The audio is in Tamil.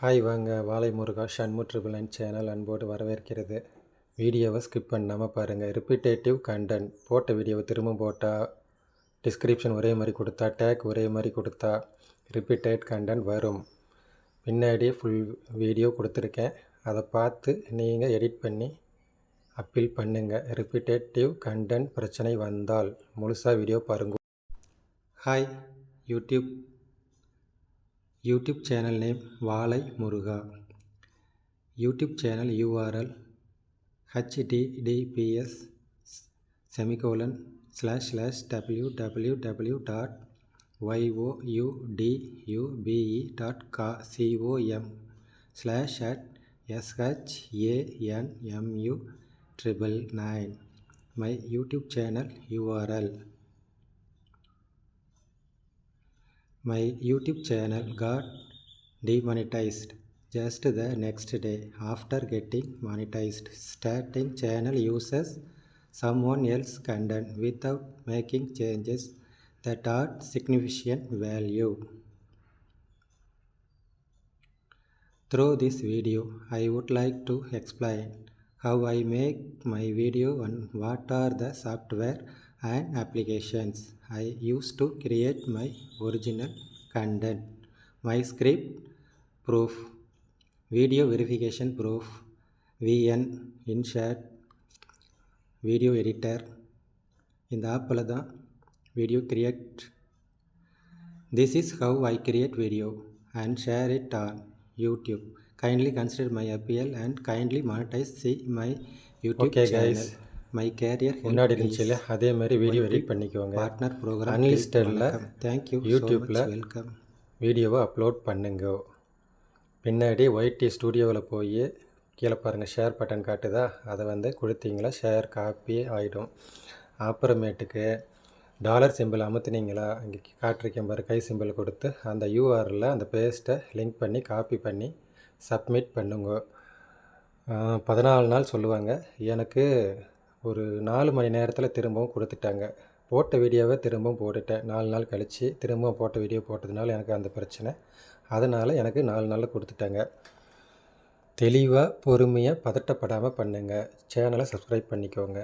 ஹாய் வாங்க. வாழை முருகா ஷண்மு ட்ரிபிள் சேனல் அன்போடு வரவேற்கிறது. வீடியோவை ஸ்கிப் பண்ணாமல் பாருங்கள் ரிப்பீட்டேட்டிவ் கண்டென்ட். போட்ட வீடியோவை திரும்ப போட்டால் டிஸ்கிரிப்ஷன் ஒரே மாதிரி கொடுத்தா டேக் ஒரே மாதிரி கொடுத்தா ரிப்பீட்டேட் கண்டென்ட் வரும். பின்னாடி ஃபுல் வீடியோ கொடுத்துருக்கேன். அதை பார்த்து நீங்கள் எடிட் பண்ணி அப்பீல் பண்ணுங்கள் ரிப்பீட்டேட்டிவ் கண்டென்ட் பிரச்சனை வந்தால் முழுசாக வீடியோ பாருங்க. Hi. YouTube YouTube channel name வாழை Muruga YouTube channel URL HTTPS semicolon slash slash W W W dot ஒய்ஓயூடியூபிஇ dot கா COM slash at SHANMU triple nine. My YouTube channel URL. My YouTube channel got demonetized just the next day after getting monetized. Starting channel uses someone else content without making changes that are significant value. Through this video, I would like to explain how I make my video and what are the software and applications I use to create my original content. My script proof, video verification proof, VN, InShot, video editor இந்த ஆப்பில் தான் video create this is how I create video and share it on YouTube kindly consider my appeal and kindly monetise see my YouTube Okay, guys. my career முன்னாடி இருந்துச்சுல அதே மாதிரி வீடியோ எடிட் பண்ணிக்கோங்க. பார்ட்னர் ப்ரோக்ராம் Unlistedல தேங்க்யூ யூடியூப்பில் வெல்கம் வீடியோவை அப்லோட் பண்ணுங்க. பின்னாடி ஒய்டி ஸ்டூடியோவில் போய் கீழே பாருங்கள் ஷேர் பட்டன் காட்டுதா? அதை வந்து கொடுத்தீங்களா? ஷேர் காப்பி ஆகிடும் அப்புறமேட்டுக்கு டாலர் சிம்பிள் அமுத்துனீங்களா? இங்கே காட்டிருக்கேன் பாரு கை சிம்பிள் கொடுத்து. அந்த யூஆரில் அந்த பேஸ்ட்டை லிங்க் பண்ணி காப்பி பண்ணி சப்மிட் பண்ணுங்க. பதினாலு நாள் சொல்லுவாங்க. எனக்கு ஒரு நாலு மணி நேரத்தில் திரும்பவும் கொடுத்துட்டாங்க. போட்ட வீடியோவை திரும்பவும் போட்டுட்டேன். நாலு நாள் கழித்து திரும்பவும் போட்ட வீடியோ போட்டதுனால எனக்கு அந்த பிரச்சனை. அதனால் எனக்கு நாலு நாளில் கொடுத்துட்டாங்க. தெளிவாக பொறுமையாக பதட்டப்படாமல் பண்ணுங்கள் சேனலை சப்ஸ்கிரைப் பண்ணிக்கோங்க.